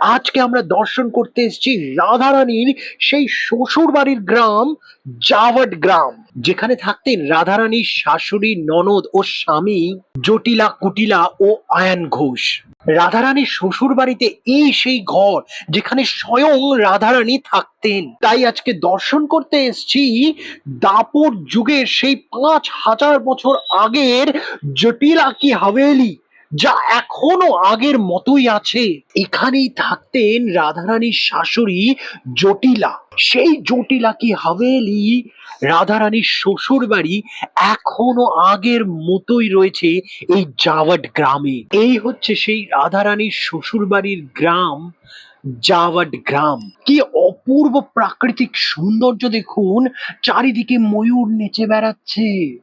আজকে আমরা দর্শন করতে এসেছি রাধারানীর সেই শ্বশুর বাড়ির গ্রাম জাভট গ্রাম। যেখানে থাকতেন রাধারানীর শাশুড়ি, ননদ ও স্বামী জটিলা, কুটিলা ও আয়ান ঘোষ। রাধারানীর শ্বশুর বাড়িতে এই সেই ঘর যেখানে স্বয়ং রাধারানী থাকতেন। তাই আজকে দর্শন করতে এসেছি দাপর যুগের সেই পাঁচ হাজার বছর আগের জটিলা কি হাভেলি। যা এখনও আগের মতোই আছে। এখানেই থাকতেন রাধারানীর শাশুড়ি জটিলা। সেই জটিলা কি হাভেলি রাধারানীর শ্বশুর বাড়ি এখনও আগের মতোই রয়েছে এই জাওয়াট গ্রামে। এই হচ্ছে সেই রাধারানীর শ্বশুর বাড়ির গ্রাম, জাওয়াট গ্রাম। কি অপূর্ব প্রাকৃতিক সৌন্দর্য দেখুন, চারিদিকে ময়ূর নেচে বেড়াচ্ছে।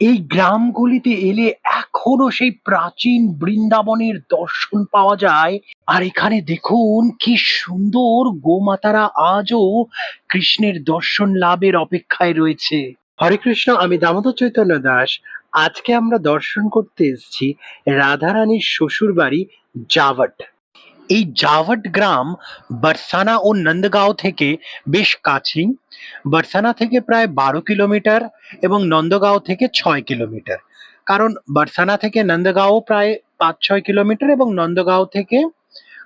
এই গ্রামগুলিতে এলে এখনও সেই প্রাচীন বৃন্দাবনের দর্শন পাওয়া যায়। আর এখানে দেখুন কি সুন্দর গোমাতারা আজও কৃষ্ণের দর্শন লাভের অপেক্ষায় রয়েছে। হরে কৃষ্ণ, আমি দামোদর চৈতন্য দাস। আজকে আমরা দর্শন করতে এসেছি রাধারানীর শ্বশুর বাড়ি জাভট এই জাভট গ্রাম বারসানা ও নন্দগাঁও থেকে বেশ কাছেই। বারসানা থেকে প্রায় বারো কিলোমিটার এবং নন্দগাঁও থেকে ছয় কিলোমিটার। কারণ বারসানা থেকে নন্দগাঁও প্রায় পাঁচ ছয় কিলোমিটার এবং নন্দগাঁও থেকে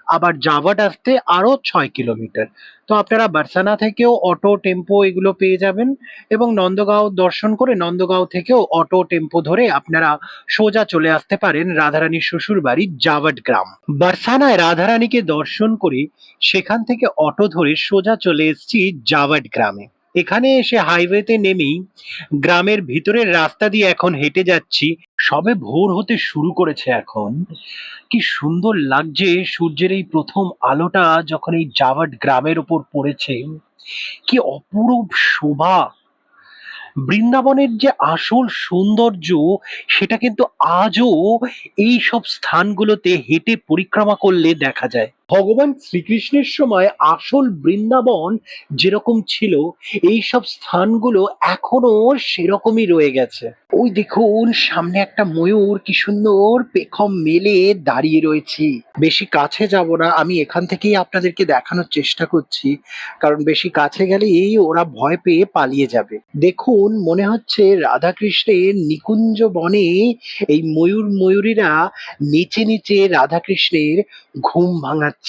আবার জাভাট আসতে আরও ছয় কিলোমিটার। তো আপনারা বারসানা থেকেও অটো, টেম্পো এগুলো পেয়ে যাবেন এবং নন্দগাঁও দর্শন করে নন্দগাঁও থেকেও অটো, টেম্পো ধরে আপনারা সোজা চলে আসতে পারেন রাধারানীর শ্বশুর বাড়ি জাভাট গ্রাম। বারসানায় রাধারানীকে দর্শন করে সেখান থেকে অটো ধরে সোজা চলে এসেছি জাভাট গ্রামে। এখানে এসে হাইওয়েতে নেমেই গ্রামের ভিতরের রাস্তা দিয়ে এখন হেঁটে যাচ্ছি। সবে ভোর হতে শুরু করেছে এখন। কি সুন্দর লাগছে সূর্যের এই প্রথম আলোটা যখন এই জাভাট গ্রামের ওপর পড়েছে। কি অপরূপ শোভা। বৃন্দাবনের যে আসল সৌন্দর্য, সেটা কিন্তু আজও এই সব স্থানগুলোতে হেঁটে পরিক্রমা করলে দেখা যায়। ভগবান শ্রীকৃষ্ণের সময় আসল বৃন্দাবন যেরকম ছিল এই সব স্থানগুলো এখনও সেরকমই রয়ে গেছে। ওই দেখুন, সামনে একটা ময়ূর, কি সুন্দর পেখম মেলে দাঁড়িয়ে রয়েছি। বেশি কাছে যাব না, আমি এখান থেকেই আপনাদেরকে দেখানোর চেষ্টা করছি, কারণ বেশি কাছে গেলেই ওরা ভয় পেয়ে পালিয়ে যাবে। দেখুন, মনে হচ্ছে রাধাকৃষ্ণের নিকুঞ্জ বনে এই ময়ূর ময়ূরীরা নিচে নিচে রাধাকৃষ্ণের ঘুম ভাঙাচ্ছে।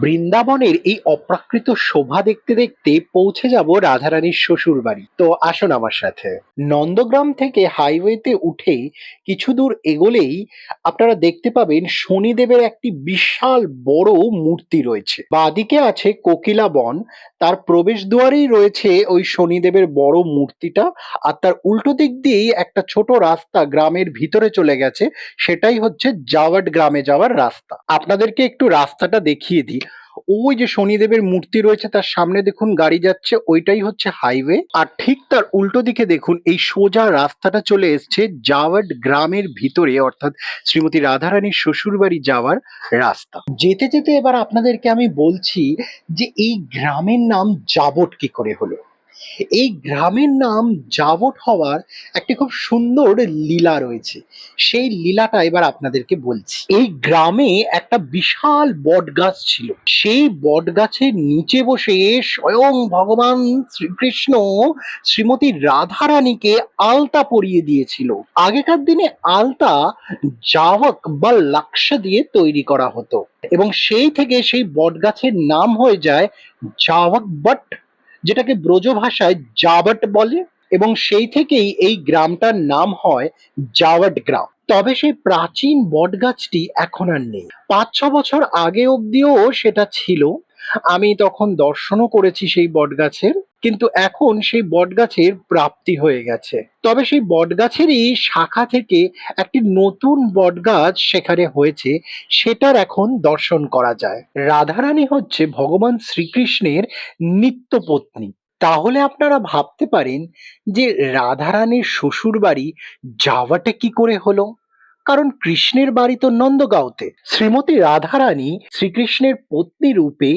বৃন্দাবনের এই অপ্রাকৃত শোভা দেখতে দেখতে পৌঁছে যাব রাধারানীর শ্বশুর বাড়ি তো আসুন আমার সাথে। নন্দগ্রাম থেকে হাইওয়েতে উঠে কিছু দূর এগোলেই আপনারা দেখতে পাবেন শনিদেবের একটি বিশাল বড় মূর্তি রয়েছে। বাদিকে আছে কোকিলা বন তার প্রবেশ দুয়ারেই রয়েছে ওই শনিদেবের বড় মূর্তিটা আর তার উল্টো দিক দিয়েই একটা ছোট রাস্তা গ্রামের ভিতরে চলে গেছে, সেটাই হচ্ছে জাওয়াট গ্রামে যাওয়ার রাস্তা। আপনাদেরকে একটু রাস্তাটা দেখিয়ে দিই। ওই যে শনিদেবের মূর্তি রয়েছে তার সামনে দেখুন গাড়ি যাচ্ছে, ওইটাই হচ্ছে হাইওয়ে আর ঠিক তার উল্টো দিকে দেখুন, এই সোজা রাস্তাটা চলে এসছে জাওয়াট গ্রামের ভিতরে, অর্থাৎ শ্রীমতী রাধারানীর শ্বশুরবাড়ি যাওয়ার রাস্তা। যেতে যেতে এবার আপনাদেরকে আমি বলছি যে এই গ্রামের নাম জাবট কি করে হলো? এই গ্রামের নাম জাবট হওয়ার একটি খুব সুন্দর লীলা রয়েছে। সেই লীলাটা এবার আপনাদেরকে বলছি। এই গ্রামে একটা বিশাল বট গাছ ছিল। সেই বট গাছের নিচে বসে স্বয়ং ভগবান শ্রীকৃষ্ণ শ্রীমতী রাধারানীকে আলতা পরিয়ে দিয়েছিল। আগেকার দিনে আলতা জাওয়াক বা লাক্সা দিয়ে তৈরি করা হতো। এবং সেই থেকে সেই বট গাছের নাম হয়ে যায় জাওয়াক বট যেটাকে ব্রজ ভাষায় জাবট বলে এবং সেই থেকেই এই গ্রামটার নাম হয় জাওয়াট গ্রাম। তবে সেই প্রাচীন বটগাছটি এখন আর নেই। পাঁচ ছ বছর আগে অব্দিও সেটা ছিল। আমি তখন দর্শনও করেছি সেই বটগাছের, কিন্তু এখন সেই বটগাছের প্রাপ্তি হয়ে গেছে। তবে সেই বটগাছেরই শাখা থেকে একটি নতুন বটগাছ সেখানে হয়েছে, সেটার এখন দর্শন করা যায়। রাধারানী হচ্ছে ভগবান শ্রীকৃষ্ণের নিত্য পত্নী তাহলে আপনারা ভাবতে পারেন যে রাধারানীর শ্বশুর বাড়ি যাওয়াটা কি করে হলো? কারণ কৃষ্ণের বাড়ি তো নন্দগাঁওতে। শ্রীমতী রাধারানী শ্রীকৃষ্ণের পত্নী রূপে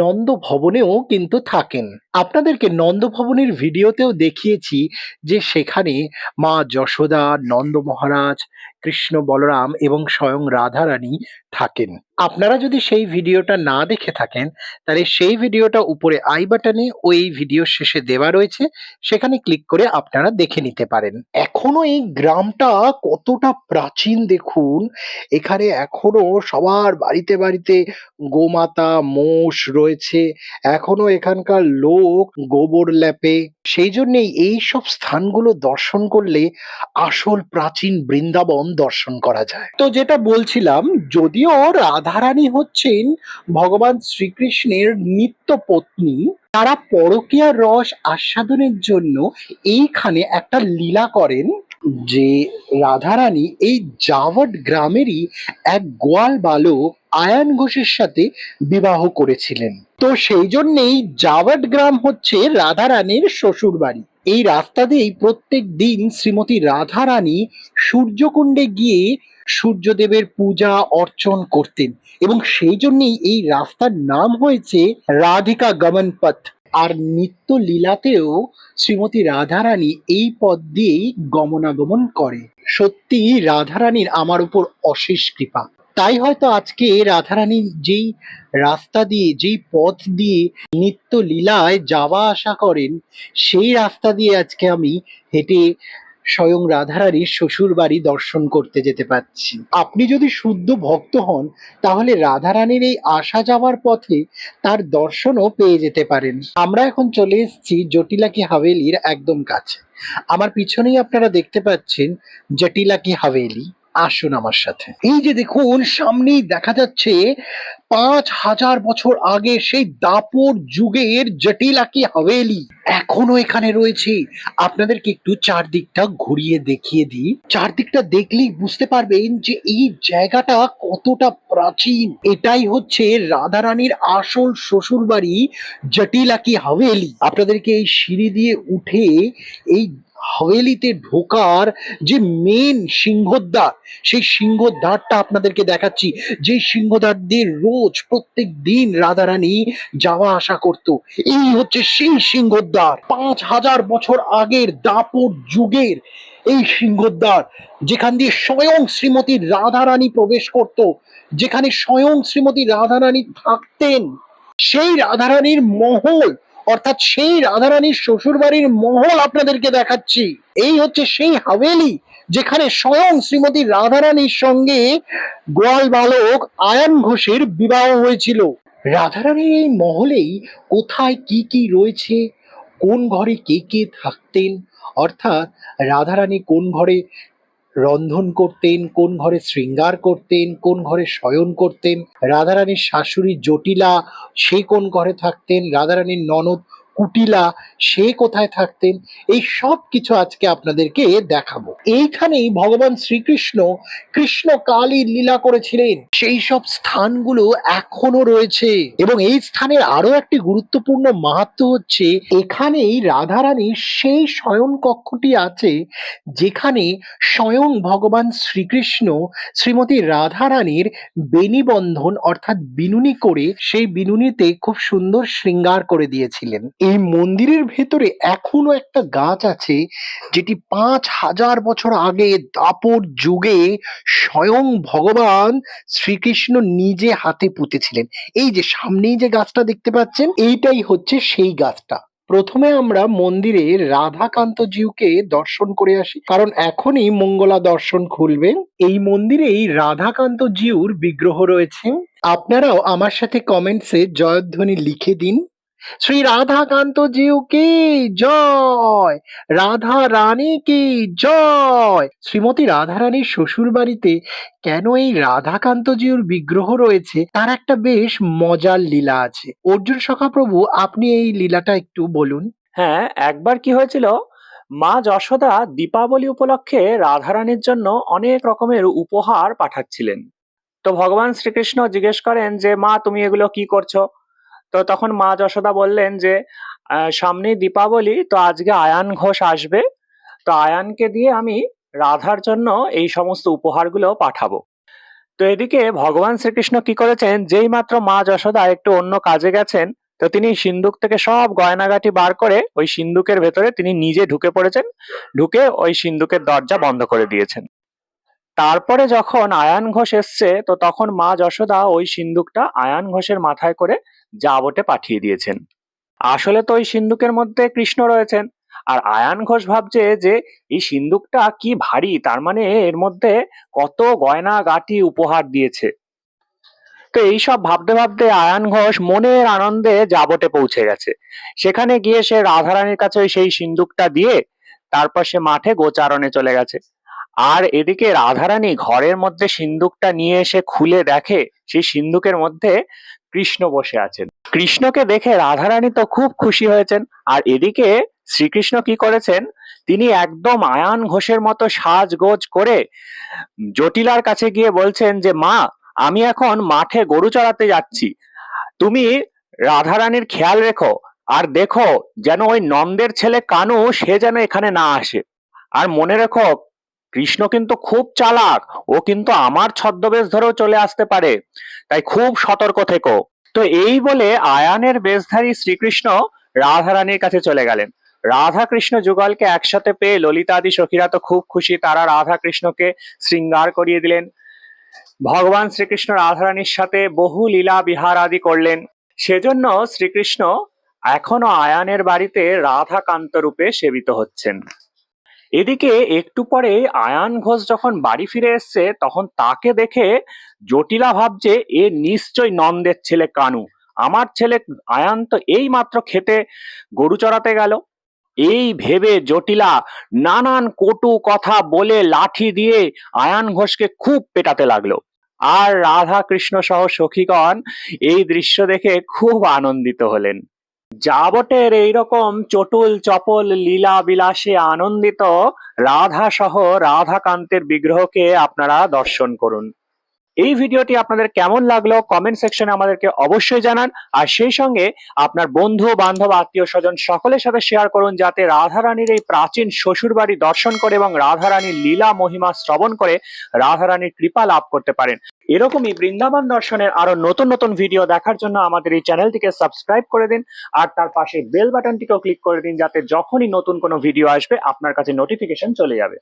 নন্দ ভবনেও কিন্তু থাকেন। আপনাদেরকে নন্দ ভবনের ভিডিওতেও দেখিয়েছি যে সেখানে মা যশোদা, নন্দ মহারাজ, কৃষ্ণ বলরাম এবং স্বয়ং রাধারানী থাকেন। আপনারা যদি সেই ভিডিওটা না দেখে থাকেন, তাহলে সেই ভিডিওটা উপরে আই বাটনে ও এই ভিডিও শেষে দেওয়া রয়েছে, সেখানে ক্লিক করে আপনারা দেখে নিতে পারেন। এখনও এই গ্রামটা কতটা প্রাচীন দেখুন, এখানে এখনও সবার বাড়িতে বাড়িতে গোমাতা, মোষ রয়েছে, এখনও এখানকার লোক গোবর ল্যাপে সেই জন্যেই এই সব স্থানগুলো দর্শন করলে আসল প্রাচীন বৃন্দাবন দর্শন করা যায়। তো যেটা বলছিলাম যদিও রাধারানী হচ্ছেন ভগবান শ্রীকৃষ্ণের নিত্য পত্নী। তারা পরকীয়া রস আস্বাদনের জন্য এইখানে একটা লীলা করেন যে রাধারানী এই জাভট গ্রামেরই এক গোয়াল বালক আয়ান ঘোষের সাথে বিবাহ করেছিলেন। তো সেই জন্যেই জাভট গ্রাম হচ্ছে রাধারানীর শ্বশুর বাড়ি এই রাস্তা দিয়েই প্রত্যেক দিন শ্রীমতী রাধারানী সূর্যকুণ্ডে গিয়ে সূর্যদেবের পূজা, অর্চন করতেন এবং সেই জন্যেই এই রাস্তার নাম হয়েছে রাধিকা গমন পথ আর নিত্য লীলাতেও শ্রীমতী রাধারানী এই পথ দিয়েই গমনাগমন করে। সত্যি রাধারানীর আমার উপর অশেষ কৃপা। তাই হয়তো আজকে রাধারানী যেই রাস্তা দিয়ে, যেই পথ দিয়ে নিত্য লীলায় যাওয়া আসা করেন, সেই রাস্তা দিয়ে আজকে আমি হেঁটে স্বয়ং রাধারানীর শ্বশুর বাড়ি দর্শন করতে যেতে পারছি। আপনি যদি শুদ্ধ ভক্ত হন, তাহলে রাধারানীর এই আসা যাওয়ার পথে তার দর্শনও পেয়ে যেতে পারেন। আমরা এখন চলে এসেছি জটিলা কি হাভেলির একদম কাছে। আমার পিছনেই আপনারা দেখতে পাচ্ছেন জটিলা কি হাভেলি। আসুন আমার সাথে। এই যে দেখুন, সামনেই দেখা যাচ্ছে পাঁচ হাজার বছর আগে সেই দাপর যুগের জটিলা কি হাভেলি এখনও এখানে রয়েছে। আপনাদেরকে একটু চারদিকটা ঘুরিয়ে দেখিয়ে দিই। চারদিকটা দেখলেই বুঝতে পারবেন যে এই জায়গাটা কতটা প্রাচীন। এটাই হচ্ছে রাধারানীর আসল শ্বশুর বাড়ি জটিলা কি হাভেলি। আপনাদেরকে এই সিঁড়ি দিয়ে উঠে এই হাভেলিতে ঢোকার যে মেন সিংহদ্বার, সেই সিংহদ্বারটা আপনাদেরকে দেখাচ্ছি। যে সিংহদ্বার দিয়ে রোজ প্রত্যেক দিন রাধারানী যাওয়া আসা করত, এই হচ্ছে সেই সিংহদ্বার। পাঁচ হাজার বছর আগের দাপর যুগের এই সিংহদ্বার, যেখান দিয়ে স্বয়ং শ্রীমতী রাধারানী প্রবেশ করত, যেখানে স্বয়ং শ্রীমতী রাধারানী থাকতেন। সেই রাধারানীর মহল অর্থাৎ সেই রাধারানীর শ্বশুর বাড়ির মহল আপনাদেরকে দেখাচ্ছি। এই হচ্ছে সেই হাভেলি, যেখানে স্বয়ং শ্রীমতী রাধারানীর সঙ্গে গোয়াল বালক আয়ান ঘোষের বিবাহ হয়েছিল। রাধারানীর এই মহলেই কোথায় কি কি রয়েছে? কোন ঘরে কে কে থাকতেন? অর্থাৎ রাধারানী কোন ঘরে রন্ধন করতেন, কোন ঘরে শৃঙ্গার করতেন, কোন ঘরে শয়ন করতেন, রাধারানীর শাশুড়ি জটিলা, সে কোন ঘরে থাকতেন, রাধারানীর ননদ কুটিলা, সে কোথায় থাকতেন? এই সব কিছু আজকে আপনাদেরকে দেখাবো। এইখানেই ভগবান শ্রীকৃষ্ণ কৃষ্ণ কালী লীলা করেছিলেন। সেই সব স্থানগুলো এখনও রয়েছে এবং এই স্থানের আরও একটি গুরুত্বপূর্ণ মাহাত্ম হচ্ছে, এখানেই রাধারানীর সেই শয়ন কক্ষটি আছে যেখানে স্বয়ং ভগবান শ্রীকৃষ্ণ শ্রীমতী রাধারানীর বেনিবন্ধন অর্থাৎ বিনুনি করে সেই বিনুনিতে খুব সুন্দর শৃঙ্গার করে দিয়েছিলেন। এই মন্দিরের ভেতরে এখনও একটা গাছ আছে যেটি পাঁচ হাজার বছর আগে দাপর যুগে স্বয়ং ভগবান শ্রীকৃষ্ণ নিজে হাতে পুঁতেছিলেন। এই যে সামনেই যে গাছটা দেখতে পাচ্ছেন, এইটাই হচ্ছে সেই গাছটা। প্রথমে আমরা মন্দিরে রাধাকান্ত জিউকে দর্শন করে আসি, কারণ এখনই মঙ্গলা দর্শন খুলবেন। এই মন্দিরেই রাধাকান্ত জিউর বিগ্রহ রয়েছে। আপনারাও আমার সাথে কমেন্টসে জয়ধ্বনি লিখে দিন। শ্রী রাধাকান্ত জিউ কি জয়? রাধা রানী কি জয়? শ্রীমতী রাধা রানীর শ্বশুর বাড়িতে কেন এই রাধাকান্ত জিউর বিগ্রহ রয়েছে? তার একটা বেশ মজার লীলা আছে। অর্জুন সখা প্রভু আপনি এই লীলাটা একটু বলুন। হ্যাঁ একবার কি হয়েছিল? মা যশোদা দীপাবলি উপলক্ষে রাধারানীর জন্য অনেক রকমের উপহার পাঠাচ্ছিলেন। তো ভগবান শ্রীকৃষ্ণ জিজ্ঞেস করেন যে, মা, তুমি এগুলো কি করছ? তো তখন মা যশোদা বললেন যে আহ, সামনেই দীপাবলি তো আজকে আয়ান ঘোষ আসবে। তো আয়ানকে দিয়ে আমি রাধার জন্য এই সমস্ত উপহারগুলো পাঠাবো। তো এদিকে ভগবান শ্রীকৃষ্ণ কি করেছেন যেই মাত্র মা যশোদা একটু অন্য কাজে গেছেন তো তিনি সিন্ধুক থেকে সব গয়নাগাটি বার করে ওই সিন্ধুকের ভেতরে তিনি নিজে ঢুকে পড়েছেন ঢুকে ওই সিন্ধুকের দরজা বন্ধ করে দিয়েছেন। তারপরে যখন আয়ান ঘোষ এসছে তো তখন মা যশোদা ওই সিন্ধুকটা আয়ান ঘোষের মাথায় করে জাবটে পাঠিয়ে দিয়েছেন। আসলে তো ওই সিন্ধুকের মধ্যে কৃষ্ণ রয়েছেন। আর আয়ান ঘোষ ভাবছে যে এই সিন্ধুকটা কি ভারী, তার মানে এর মধ্যে কত গয়না গাটি উপহার দিয়েছে। তো এইসব ভাবতে ভাবতে আয়ান ঘোষ মনের আনন্দে জাবটে পৌঁছে গেছে। সেখানে গিয়ে সে রাধারানীর কাছে ওই সেই সিন্ধুকটা দিয়ে তারপর সে মাঠে গোচারণে চলে গেছে। আর এদিকে রাধারানী ঘরের মধ্যে সিন্ধুকটা নিয়ে এসে খুলে দেখে, সেই সিন্ধুকের মধ্যে কৃষ্ণ বসে আছেন। কৃষ্ণকে দেখে রাধারানী তো খুব খুশি হয়েছেন। আর এদিকে শ্রীকৃষ্ণ কি করেছেন? তিনি একদম আয়ান ঘোষের মতো সাজগোজ করে জটিলার কাছে গিয়ে বলছেন যে, মা, আমি এখন মাঠে গরু চড়াতে যাচ্ছি। তুমি রাধারানীর খেয়াল রেখো আর দেখো যেন ওই নন্দের ছেলে কানু সে যেন এখানে না আসে। আর মনে রেখো কৃষ্ণ কিন্তু খুব চালাক। ও কিন্তু আমার ছদ্মবেশ ধরেও চলে আসতে পারে। তাই খুব সতর্ক থেকো। তো এই বলে আয়ানের বেশধারী শ্রীকৃষ্ণ রাধারানীর কাছে চলে গেলেন। রাধা কৃষ্ণ যুগলকে একসাথে পেয়ে ললিতাদি সখীরা তো খুব খুশি। তারা রাধা কৃষ্ণকে শৃঙ্গার করিয়ে দিলেন। ভগবান শ্রীকৃষ্ণ রাধারানীর সাথে বহু লীলা বিহার আদি করলেন। সেজন্য শ্রীকৃষ্ণ এখনও আয়ানের বাড়িতে রাধাকান্ত রূপে সেবিত হচ্ছেন। এদিকে একটু পরে আয়ান ঘোষ যখন বাড়ি ফিরে এসছে, তখন তাকে দেখে জটিলা ভাবছে, এ নিশ্চয় নন্দের ছেলে কানু। আমার ছেলে আয়ান তো এই মাত্র খেতে গরু চড়াতে গেল। এই ভেবে জটিলা নানান কটু কথা বলে লাঠি দিয়ে আয়ান ঘোষকে খুব পেটাতে লাগল। আর রাধা কৃষ্ণ সহ সখীগণ এই দৃশ্য দেখে খুব আনন্দিত হলেন। যাবটের এইরকম চটুল, চপল, লীলা বিলাসে আনন্দিত রাধা সহ রাধাকান্তের বিগ্রহকে আপনারা দর্শন করুন। এই ভিডিওটি আপনাদের কেমন লাগল কমেন্ট সেকশনে আমাদেরকে অবশ্যই জানান। আর সেই সঙ্গে আপনার বন্ধু, বান্ধব, আত্মীয় স্বজন সকলের সাথে শেয়ার করুন যাতে রাধারানীর এই প্রাচীন শ্বশুরবাড়ি দর্শন করে এবং রাধারানীর লীলা মহিমা শ্রবণ করে রাধারানীর কৃপা লাভ করতে পারেন। এরকমই বৃন্দাবন দর্শনের আরও নতুন নতুন ভিডিও দেখার জন্য আমাদের এই চ্যানেলটিকে সাবস্ক্রাইব করে দিন আর তার পাশে বেল বাটনটিকেও ক্লিক করে দিন যাতে যখনই নতুন কোনো ভিডিও আসবে আপনার কাছে নোটিফিকেশন চলে যাবে।